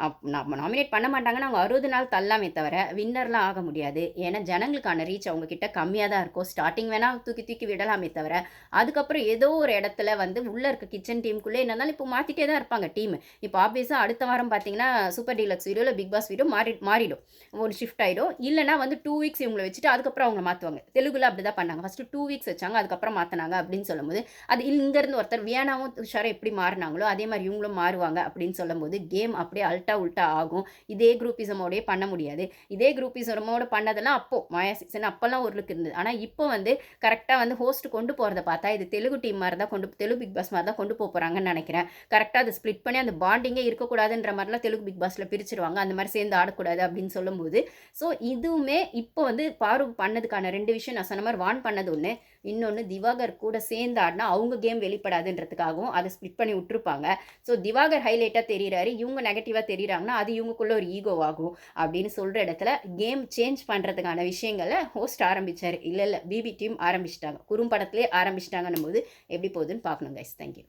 நாமினேட் பண்ண மாட்டாங்கன்னா அவங்க அறுபது நாள் தள்ளாமே தவிர வின்னர்லாம் ஆக முடியாது. ஏன்னா ஜனங்களுக்கான ரீச் அவங்கக்கிட்ட கம்மியாக தான் இருக்கும். ஸ்டார்டிங் வேணால் தூக்கி தூக்கி விடலாமே தவிர அதுக்கப்புறம் ஏதோ ஒரு இடத்துல வந்து உள்ளே இருக்க கிச்சன் டீமுக்குள்ளே என்னன்னாலும் இப்போ மாற்றிட்டே தான் இருப்பாங்க டீம் இப்போ ஆப்வியஸாக அடுத்த வாரம் பார்த்தீங்கன்னா சூப்பர் டீலக்ஸ் வீடியோ இல்லை பிக் பாஸ் வீடியோ மாறி மாறிடும். ஒரு ஷிஃப்ட் ஆகிடும் இல்லைனா வந்து டூ வீக்ஸ் இவங்களை வச்சுட்டு அதுக்கப்புறம் அவங்க மாற்றுவாங்க தெலுங்குல அப்படி தான் பண்ணாங்க. ஃபஸ்ட்டு டூ டூ வீக்ஸ் வச்சாங்க அதுக்கப்புறம் மாற்றினாங்க அப்படின்னு சொல்லும்போது அது இங்கேருந்து ஒருத்தர் வியானாவும் துஷாரும் எப்படி மாறினாங்களோ அதே மாதிரி இவங்களும் மாறுவாங்க அப்படின்னு சொல்லும்போது கேம் அப்படியே அல்ட்டா உல்ட்டா ஆகும். இதே குரூப்பிசமோடய பண்ண முடியாது. இதே குரூப்பிசமோட பண்ணதெல்லாம் அப்போது மாயா சீசன் அப்போல்லாம் ஒரு லுக் இருந்தது. ஆனால் இப்போ வந்து கரெக்டாக வந்து ஹோஸ்ட் கொண்டு போகிறத பார்த்தா இது தெலுங்கு டீம் மாதிரி தான் கொண்டு தெலுங்கு பிக் பாஸ் மாதிரி தான் கொண்டு போக போகிறாங்கன்னு நினைக்கிறேன். கரெக்டாக அதை ஸ்ப்ளிட் பண்ணி அந்த பாண்டிங்கே இருக்கக்கூடாதுன்ற மாதிரிலாம் தெலுங்கு பிக் பாஸில் பிரிச்சிருவாங்க. அந்த மாதிரி சேர்ந்து ஆடக்கூடாது அப்படின்னு சொல்லும்போது ஸோ இதுவுமே இப்போ வந்து பாரு பண்ணதுக்கான ரெண்டு விஷயம் நான் சொன்ன மாதிரி வான் பண்ணது ஒன்று இன்னொன்று திவாகர் கூட சேர்ந்து ஆடினா அவங்க கேம் வெளிப்படாதுன்றதுக்காகவும் அதை ஸ்ப்ளிட் பண்ணி விட்டுருப்பாங்க. ஸோ திவாகர் ஹைலைட்டாக தெரிகிறாரு இவங்க நெகட்டிவாக தெரிகிறாங்கன்னா அது இவங்களுக்குள்ள ஒரு ஈகோவாகும் அப்படின்னு சொல்கிற இடத்துல கேம் சேஞ்ச் பண்ணுறதுக்கான விஷயங்களை ஹோஸ்ட் ஆரம்பிச்சார். இல்லை இல்லை பிபி டீம் ஆரம்பிச்சிட்டாங்க. குறும்படத்திலே ஆரம்பிச்சிட்டாங்கன்னும் போது எப்படி போகுதுன்னு பார்க்கணும் கைஸ் தேங்க்யூ